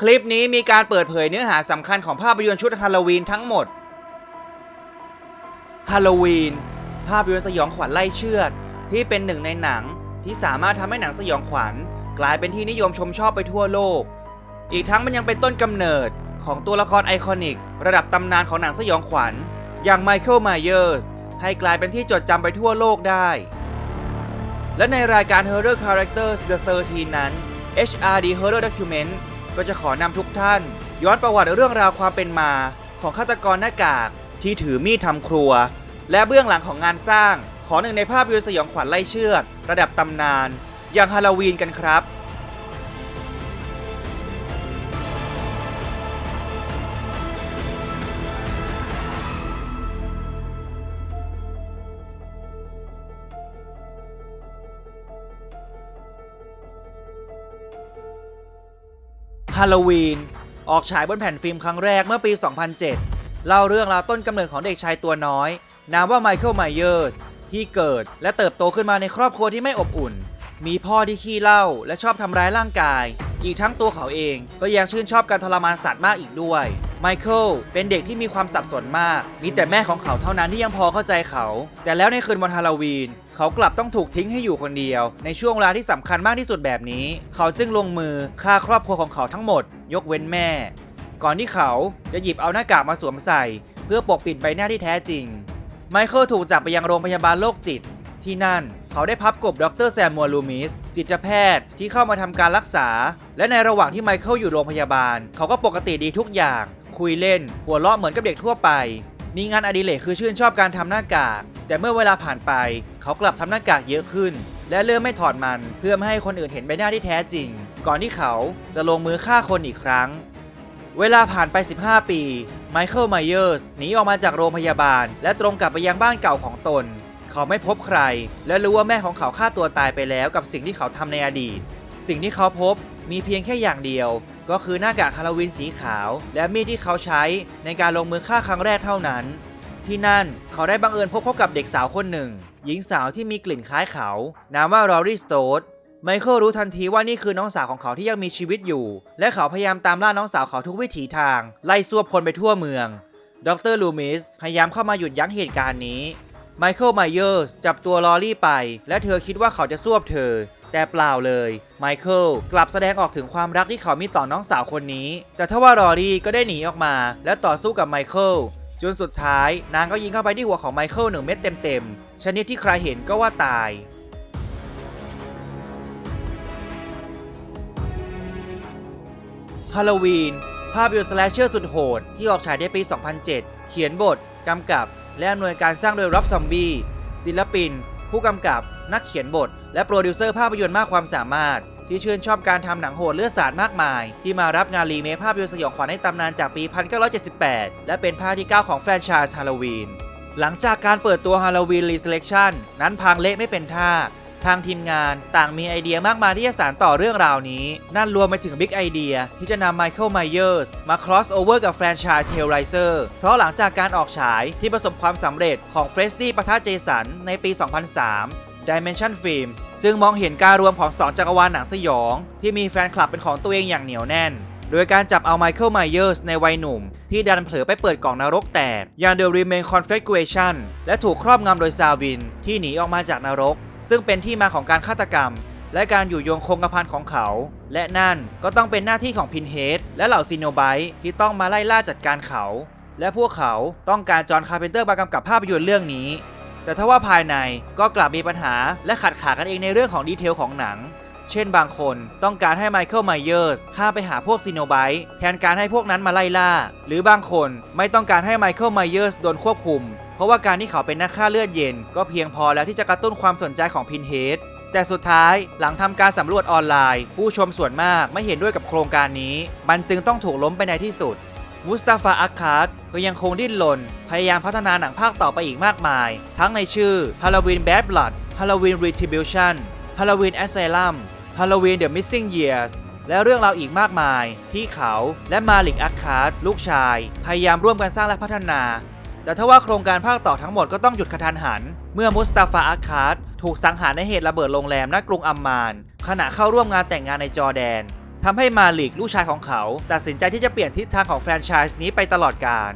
คลิปนี้มีการเปิดเผยเนื้อหาสำคัญของภาพยนตร์ชุดฮาโลวีนทั้งหมด ฮาโลวีน ภาพยนตร์สยองขวัญไล่เชือด ที่เป็นหนึ่งในหนังที่สามารถทำให้หนังสยองขวัญ กลายเป็นที่นิยมชมชอบไปทั่วโลก อีกทั้งมันยังเป็นต้นกำเนิดของตัวละครไอคอนิก ระดับตำนานของหนังสยองขวัญ อย่างไมเคิลไมเยอร์สให้กลายเป็นที่จดจำไปทั่วโลกได้ และในรายการ Horror Characters The 13 นั้น HRD Horror Document ก็จะขอนำทุกท่าน ย้อนประวัติเรื่องราวความเป็นมา ของฆาตกรหน้ากากที่ถือมีดทำครัว และเบื้องหลังของงานสร้าง ของหนึ่งในภาพยนตร์สยองขวัญไล่เชือด ระดับตำนาน อย่างฮาโลวีนกันครับ ฮาโลวีน ออกฉายบนแผ่นฟิล์มครั้งแรกเมื่อปี 2007 เล่าเรื่องราวต้นกำเนิดของเด็กชายตัวน้อย นามว่าไมเคิลไมเยอร์ส ที่เกิดและเติบโตขึ้นมาในครอบครัวที่ไม่อบอุ่น มีพ่อที่ขี้เหล้าและชอบทำร้ายร่างกาย อีกทั้งตัวเขาเองก็ยังชื่นชอบการทรมานสัตว์มากอีกด้วยไมเคิลเป็นเด็กที่มีความสับสนมาก มีแต่แม่ของเขาเท่านั้นที่ยังพอเข้าใจเขา แต่แล้วในคืนวันฮาโลวีน เขากลับต้องถูกทิ้งให้อยู่คนเดียว ในช่วงเวลาที่สำคัญมากที่สุดแบบนี้ เขาจึงลงมือฆ่าครอบครัวของเขาทั้งหมด ยกเว้นแม่ ก่อนที่เขาจะหยิบเอาหน้ากากมาสวมใส่ เพื่อปกปิดใบหน้าที่แท้จริง ไมเคิลถูกจับไปยังโรงพยาบาลโรคจิต ที่นั่นเขาได้พับกบดรแซมมัวลูมิส จิตแพทย์ที่เข้ามาทำการรักษา และในระหว่างที่ไมเคิลอยู่โรงพยาบาล เขาก็ปกติดีทุกอย่าง คุยเล่น หัวเราะเหมือนกับเด็กทั่วไป มีงานอดิเรกคือชื่นชอบการทำหน้ากาก แต่เมื่อเวลาผ่านไป เขากลับทำหน้ากากเยอะขึ้น และเริ่มไม่ถอดมันเพื่อไม่ให้คนอื่นเห็นใบหน้าที่แท้จริง ก่อนที่เขาจะลงมือฆ่าคนอีกครั้ง เวลาผ่านไป 15 ปีไมเคิลไมเยอร์สหนีออกมาจากโรงพยาบาล และตรงกลับไปยังบ้านเก่าของตน เขาไม่พบใคร และรู้ว่าแม่ของเขาฆ่าตัวตายไปแล้วกับสิ่งที่เขาทำในอดีต สิ่งที่เขาพบมีเพียงแค่อย่างเดียว ก็คือหน้ากากฮาโลวีนสีขาว และมีดที่เขาใช้ในการลงมือฆ่าครั้งแรกเท่านั้น ที่นั่นเขาได้บังเอิญพบเข้ากับเด็กสาวคนหนึ่ง หญิงสาวที่มีกลิ่นคล้ายเขา นามว่ารอรี่สโตดไมเคิลรู้ทันทีว่านี่คือน้องสาวของเขาที่ยังมีชีวิตอยู่ และเขาพยายามตามล่าน้องสาวเขาทุกวิถีทาง ไล่ซวบคนไปทั่วเมือง ดรลูมิสพยายามเข้ามาหยุดยั้งเหตุการณ์นี้ ไมเคิลไมเยอร์สจับตัวลอรี่ไป และเธอคิดว่าเขาจะซวบเธอ แต่เปล่าเลยไมเคิลกลับแสดงออกถึงความรักที่เขามีต่อน้องสาวคนนี้ แต่ทว่ารอรี่ก็ได้หนีออกมา และต่อสู้กับไมเคิลจนสุดท้ายนางก็ยิงเข้าไปที่หัวของไมเคิลหนึ่งเม็ดเต็มๆ ชนิดที่ใครเห็นก็ว่าตายฮาโลวีนภาพยนตร์สแลชเชอร์สุดโหด ที่ออกฉายในปี 2007 เขียนบท กำกับ และอำนวยการสร้างโดยร็อบซอมบี้ศิลปิน ผู้กำกับ นักเขียนบท และโปรดิวเซอร์ภาพยนตร์มากความสามารถ ที่ชื่นชอบการทำหนังโหดเลือดสาดมากมาย ที่มารับงานรีเมคภาพยนตร์สยองขวัญในตำนานจากปี 1978 และเป็นภาคที่ 9 ของแฟรนไชส์ฮาโลวีนหลังจากการเปิดตัวฮาโลวีนรีเซเลคชั่นนั้นพังเละไม่เป็นท่าทางทีมงานต่างมีไอเดียมากมายที่จะสานต่อเรื่องราวนี้ นั่นรวมไปถึงบิ๊กไอเดียที่จะนำไมเคิลไมเยอร์สมา cross over กับแฟรนไชส์ Hellraiser เพราะหลังจากการออกฉายที่ประสบความสำเร็จของเฟรสตี้ปะทะเจสันในปี 2003 Dimension Film จึงมองเห็นการรวมของ 2 จักรวาลหนังสยอง ที่มีแฟนคลับเป็นของตัวเองอย่างเหนียวแน่น โดยการจับเอาไมเคิลไมเยอร์สในวัยหนุ่ม ที่ดันเผลอไปเปิดกล่องนรกแตกอย่าง The Remain Configuration และถูกครอบงำโดยซาวิน ที่หนีออกมาจากนรก ซึ่งเป็นที่มาของการฆาตกรรม และการอยู่โยงคงกระพันของเขา และนั่นก็ต้องเป็นหน้าที่ของพินเฮดและเหล่าซีโนไบต์ที่ต้องมาไล่ล่าจัดการเขา และพวกเขาต้องการจอห์นคาร์เพนเตอร์มากำกับภาพยนตร์เรื่องนี้ แต่ถ้าว่าภายในก็กลับมีปัญหาและขัดขากันเองในเรื่องของดีเทลของหนัง เช่นบางคนต้องการให้ไมเคิลไมเยอร์สข้าไปหาพวกซีโนไบต์แทนการให้พวกนั้นมาไล่ล่า หรือบางคนไม่ต้องการให้ไมเคิลไมเยอร์สโดนควบคุม เพราะว่าการที่เขาเป็นนักฆ่าเลือดเย็น ก็เพียงพอแล้วที่จะกระตุ้นความสนใจของพินเฮดแต่สุดท้ายหลังทำการสำรวจออนไลน์ ผู้ชมส่วนมากไม่เห็นด้วยกับโครงการนี้ มันจึงต้องถูกล้มไปในที่สุด มุสตาฟาอัคคาร์ดก็ยังคงดิ้นรนพยายามพัฒนาหนังภาคต่อไปอีกมากมาย ทั้งในชื่อ Halloween Bad Blood Halloween Retribution Halloween Asylum Halloween The Missing Years และเรื่องราวอีกมากมายที่เขาและมาลิกอัคคาร์ดลูกชาย พยายามร่วมกันสร้างและพัฒนา แต่ถ้าว่าโครงการภาคต่อทั้งหมดก็ต้องหยุดกระทันหัน เมื่อมุสตาฟาอัคคาร์ดถูกสังหารในเหตุระเบิดโรงแรมณกรุงอัมมานขณะเข้าร่วมงานแต่งงานในจอร์แดน ทำให้มาลิกลูกชายของเขา ตัดสินใจที่จะเปลี่ยนทิศทางของแฟรนไชส์นี้ไปตลอดกาล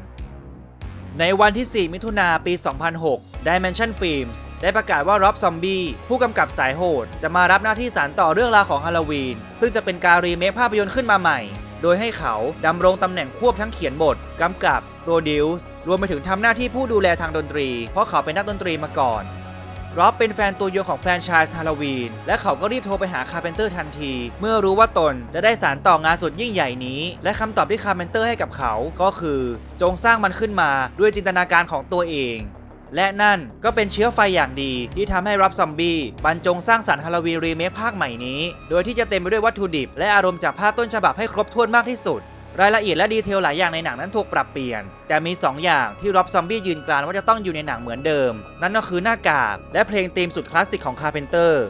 ในวันที่ 4 มิถุนาปี 2006 Dimension Films ได้ประกาศว่าร็อบซอมบี้ผู้กำกับสายโหด จะมารับหน้าที่สารต่อเรื่องราวของฮาโลวีน ซึ่งจะเป็นการรีเมคภาพยนตร์ขึ้นมาใหม่ โดยให้เขาดำรงตำแหน่งควบทั้งเขียนบท กำกับ โปรดิวส์รวมไปถึงทำหน้าที่ผู้ดูแลทางดนตรี เพราะเขาเป็นนักดนตรีมาก่อน ร็อบเป็นแฟนตัวยงของแฟรนไชส์ฮาโลวีน และเขาก็รีบโทรไปหาคาร์เพนเตอร์ทันที เมื่อรู้ว่าตนจะได้สารต่องานสุดยิ่งใหญ่นี้ และคำตอบที่คาร์เพนเตอร์ให้กับเขาก็คือ จงสร้างมันขึ้นมาด้วยจินตนาการของตัวเองและนั่นก็เป็นเชื้อไฟอย่างดีที่ทำให้รับซอมบี้บรรจงสร้างสรรค์ฮาโลวีนรีเมคภาคใหม่นี้ โดยที่จะเต็มไปด้วยวัตถุดิบ และอารมณ์จากภาพต้นฉบับให้ครบถ้วนมากที่สุด รายละเอียดและดีเทลหลายอย่างในหนังนั้นถูกปรับเปลี่ยน แต่มี 2 อย่างที่ร็อบซอมบี้ยืนกรานว่าจะต้องอยู่ในหนังเหมือนเดิม นั่นก็คือหน้ากากและเพลงธีมสุดคลาสสิกของคาร์เพนเตอร์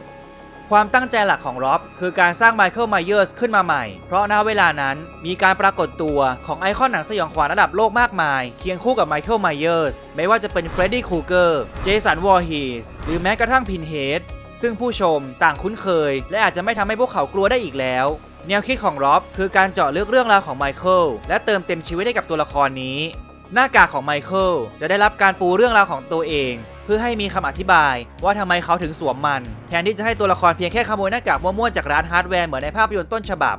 ความตั้งใจหลักของร็อบคือการสร้างไมเคิลไมเยอร์สขึ้นมาใหม่ เพราะณเวลานั้นมีการปรากฏตัวของไอคอนหนังสยองขวัญระดับโลกมากมาย เคียงคู่กับไมเคิลไมเยอร์สไม่ว่าจะเป็นเฟรดดี้ครูเกอร์ เจสันวอร์ฮีสหรือแม้กระทั่งพินเฮดซึ่งผู้ชมต่างคุ้นเคย และอาจจะไม่ทำให้พวกเขากลัวได้อีกแล้ว แนวคิดของร็อบคือการเจาะลึกเรื่องราวของไมเคิลและเติมเต็มชีวิตให้กับตัวละครนี้ หน้ากากของไมเคิลจะได้รับการปูเรื่องราวของตัวเอง เพื่อให้มีคำอธิบายว่าทำไมเขาถึงสวมมัน แทนที่จะให้ตัวละครเพียงแค่ขโมยหน้ากากมั่วๆจากร้านฮาร์ดแวร์เหมือนในภาพยนตร์ต้นฉบับ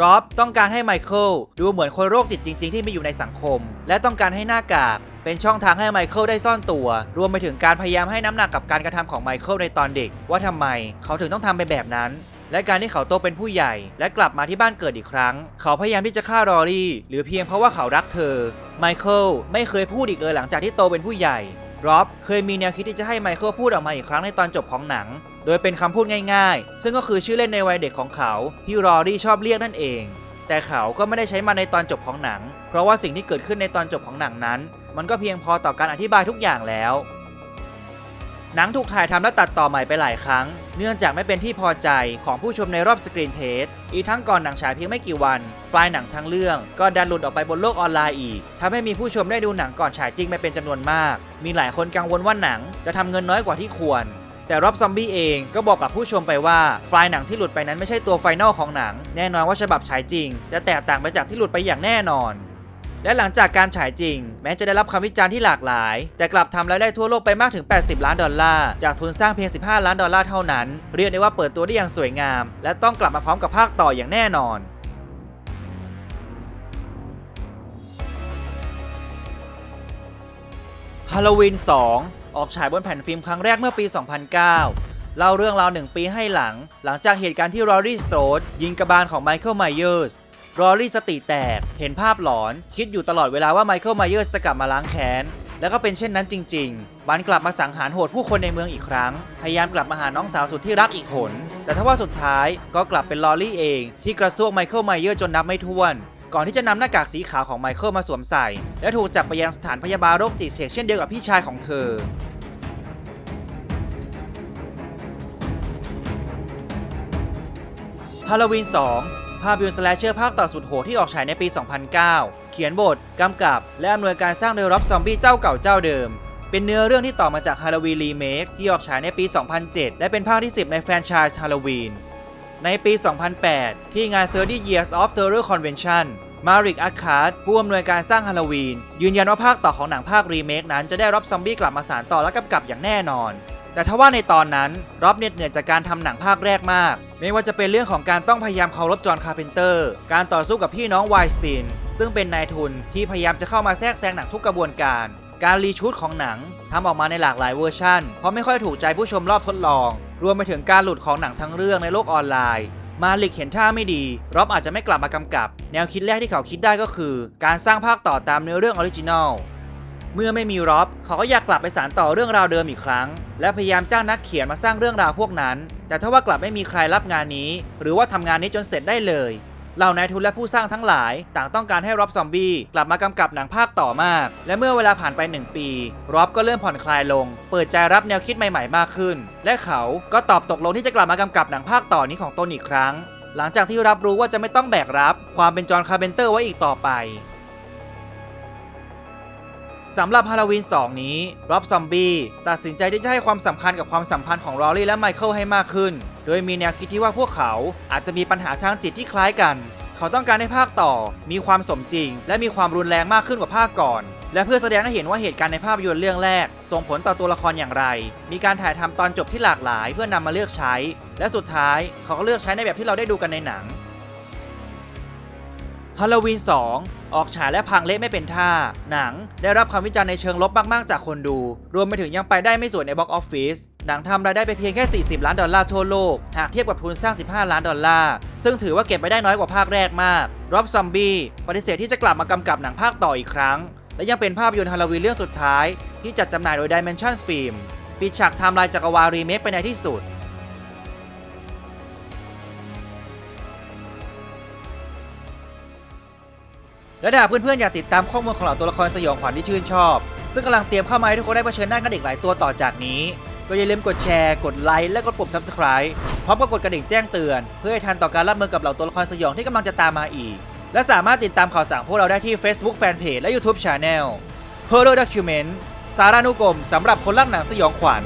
ร็อบต้องการให้ไมเคิลดูเหมือนคนโรคจิตจริง ๆ ที่มีอยู่ในสังคม และต้องการให้หน้ากาก เป็นช่องทางให้ไมเคิลได้ซ่อนตัว รวมไปถึงการพยายามให้น้ำหนักกับการกระทำของไมเคิลในตอนเด็ก ว่าทำไมเขาถึงต้องทำไปแบบนั้น และการที่เขาโตเป็นผู้ใหญ่ และกลับมาที่บ้านเกิดอีกครั้ง เขาพยายามที่จะฆ่ารอรี่ หรือเพียงเพราะว่าเขารักเธอ ไมเคิลไม่เคยพูดอีกเลยหลังจากที่โตเป็นผู้ใหญ่ร็อบเคยมีแนวคิดที่จะให้ไมเคิลพูดออกมาอีกครั้งในตอนจบของหนัง โดยเป็นคำพูดง่ายๆ ซึ่งก็คือชื่อเล่นในวัยเด็กของเขาที่รอรี่ชอบเรียกนั่นเอง แต่เขาก็ไม่ได้ใช้มันในตอนจบของหนัง เพราะว่าสิ่งที่เกิดขึ้นในตอนจบของหนังนั้น มันก็เพียงพอต่อการอธิบายทุกอย่างแล้ว หนังถูกถ่ายทำและตัดต่อใหม่ไปหลายครั้ง เนื่องจากไม่เป็นที่พอใจของผู้ชมในรอบสกรีนเทส อีกทั้งก่อนหนังฉายเพียงไม่กี่วัน ไฟล์หนังทั้งเรื่อง ก็ดันหลุดออกไปบนโลกออนไลน์อีกทำให้มีผู้ชมได้ดูหนังก่อนฉายจริงไปเป็นจำนวนมาก มีหลายคนกังวลว่าหนังจะทำเงินน้อยกว่าที่ควรแต่รอบซอมบี้เองก็บอกกับผู้ชมไปว่า ไฟล์หนังที่หลุดไปนั้นไม่ใช่ตัวไฟนอลของหนัง แน่นอนว่าฉบับฉายจริง จะแตกต่างไปจากที่หลุดไปอย่างแน่นอน และหลังจากการฉายจริง แม้จะได้รับคำวิจารณ์ที่หลากหลาย แต่กลับทำรายได้ทั่วโลกไปมากถึง 80 ล้านดอลลาร์ จากทุนสร้างเพียง 15 ล้านดอลลาร์เท่านั้น เรียกได้ว่าเปิดตัวได้อย่างสวยงาม และต้องกลับมาพร้อมกับภาคต่ออย่างแน่นอนฮาโลวีน2 ออกฉายบนแผ่นฟิล์มครั้งแรกเมื่อปี 2009 เล่าเรื่องราวหนึ่งปีให้หลัง หลังจากเหตุการณ์ที่รอรี่สโตรดยิงกระบาลของไมเคิลไมเยอร์ส รอรี่สติแตก เห็นภาพหลอน คิดอยู่ตลอดเวลาว่าไมเคิลไมเยอร์สจะกลับมาล้างแค้น แล้วก็เป็นเช่นนั้นจริงๆบันกลับมาสังหารโหดผู้คนในเมืองอีกครั้ง พยายามกลับมาหาน้องสาวสุดที่รักอีกหน แต่ทว่าสุดท้ายก็กลับเป็นลอรี่เอง ที่กระซวกไมเคิลไมเยอร์จนนับไม่ถ้วน ก่อนที่จะนำหน้ากากสีขาวของไมเคิลมาสวมใส่ และถูกจับไปยังสถานพยาบาลโรคจิตเช่นเดียวกับพี่ชายของเธอฮาโลวีน2 ภาพยนตร์สแลชเชอร์ภาคต่อสุดโหดที่ออกฉายในปี 2009 เขียนบท กำกับ และอำนวยการสร้างโดยร็อบซอมบี้เจ้าเก่าเจ้าเดิม เป็นเนื้อเรื่องที่ต่อมาจากฮาโลวีนรีเมคที่ออกฉายในปี 2007 และเป็นภาคที่ 10 ในแฟรนไชส์ฮาโลวีน ในปี 2008 ที่งาน 30 Years of Terror Convention มาริกอาคาร์ดผู้อำนวยการสร้างฮาโลวีน ยืนยันว่าภาคต่อของหนังภาครีเมคนั้นจะได้รับซอมบี้กลับมาสานต่อและกำกับอย่างแน่นอน แต่ทว่าในตอนนั้นร็อบเหน็ดเหนื่อยจากการทำหนังภาคแรกมาก ไม่ว่าจะเป็นเรื่องของการต้องพยายามเคารพจอห์นคาร์เพนเตอร์ การต่อสู้กับพี่น้องไวสตินซึ่งเป็นนายทุนที่พยายามจะเข้ามาแทรกแซงหนังทุกกระบวนการ การรีชูตของหนังทำออกมาในหลากหลายเวอร์ชันเพราะไม่ค่อยถูกใจผู้ชมรอบทดลอง รวมไปถึงการหลุดของหนังทั้งเรื่องในโลกออนไลน์ มาลิกเห็นท่าไม่ดีร็อบอาจจะไม่กลับมากำกับ แนวคิดแรกที่เขาคิดได้ก็คือ การสร้างภาคต่อตามเนื้อเรื่องออริจินอล เมื่อไม่มีร็อบเขาก็อยากกลับไปสานต่อเรื่องราวเดิมอีกครั้ง และพยายามจ้างนักเขียนมาสร้างเรื่องราวพวกนั้น แต่ถ้าว่ากลับไม่มีใครรับงานนี้ หรือว่าทำงานนี้จนเสร็จได้เลยเหล่านายทุนและผู้สร้างทั้งหลาย ต่างต้องการให้ร็อบซอมบี้กลับมากำกับหนังภาคต่อมาก และเมื่อเวลาผ่านไป 1 ปีร็อบก็เริ่มผ่อนคลายลง เปิดใจรับแนวคิดใหม่ๆมากขึ้น และเขาก็ตอบตกลงที่จะกลับมากำกับหนังภาคต่อนี้ของตนอีกครั้ง หลังจากที่รับรู้ว่าจะไม่ต้องแบกรับ ความเป็นจอห์นคาร์เพนเตอร์ไว้อีกต่อไป สำหรับฮาโลวีน 2 นี้ร็อบซอมบี้ตัดสินใจที่จะให้ความสำคัญกับความสัมพันธ์ของรอรี่และไมเคิลให้มากขึ้น โดยมีแนวคิดที่ว่าพวกเขาอาจจะมีปัญหาทางจิตที่คล้ายกัน เขาต้องการให้ภาคต่อ มีความสมจริง และมีความรุนแรงมากขึ้นกว่าภาคก่อน และเพื่อแสดงให้เห็นว่าเหตุการณ์ในภาพยนตร์เรื่องแรก ส่งผลต่อตัวละครอย่างไร มีการถ่ายทำตอนจบที่หลากหลาย เพื่อนำมาเลือกใช้ และสุดท้ายเขาก็เลือกใช้ในแบบที่เราได้ดูกันในหนังฮาโลวีน 2 ออกฉายและพังเละไม่เป็นท่า หนังได้รับคำวิจารณ์ในเชิงลบมาก ๆ จากคนดู รวมไปถึงยังไปได้ไม่สวยในบ็อกออฟฟิศหนังทำรายได้ไปเพียงแค่ 40 ล้านดอลลาร์ทั่วโลก หากเทียบกับทุนสร้าง 15 ล้านดอลลาร์ ซึ่งถือว่าเก็บไปได้น้อยกว่าภาคแรกมากร็อบซอมบี้ปฏิเสธที่จะกลับมากำกับหนังภาคต่ออีกครั้ง และยังเป็นภาพยนตร์ฮาโลวีนเรื่องสุดท้าย ที่จัดจำหน่ายโดย Dimension Film ปิดฉากไทม์ไลน์จักรวาลรีเมคไปในที่สุด และถ้าเพื่อนๆอยากติดตามข้อมูลของเหล่าตัวละครสยองขวัญที่ชื่นชอบ ซึ่งกำลังเตรียมเข้ามาให้ทุกคนได้เผชิญหน้ากับเด็กหลายตัวต่อจากนี้ ก็อย่าลืมกดแชร์ กดไลค์ และกดปุ่ม Subscribe พร้อมกับกดกระดิ่งแจ้งเตือน เพื่อให้ทันต่อการรับมือกับเหล่าตัวละครสยองที่กำลังจะตามมาอีก และสามารถติดตามข่าวสารพวกเราได้ที่ Facebook Fanpage และ YouTube Channel Horror Document สารานุกรมสำหรับคนรักหนังสยองขวัญ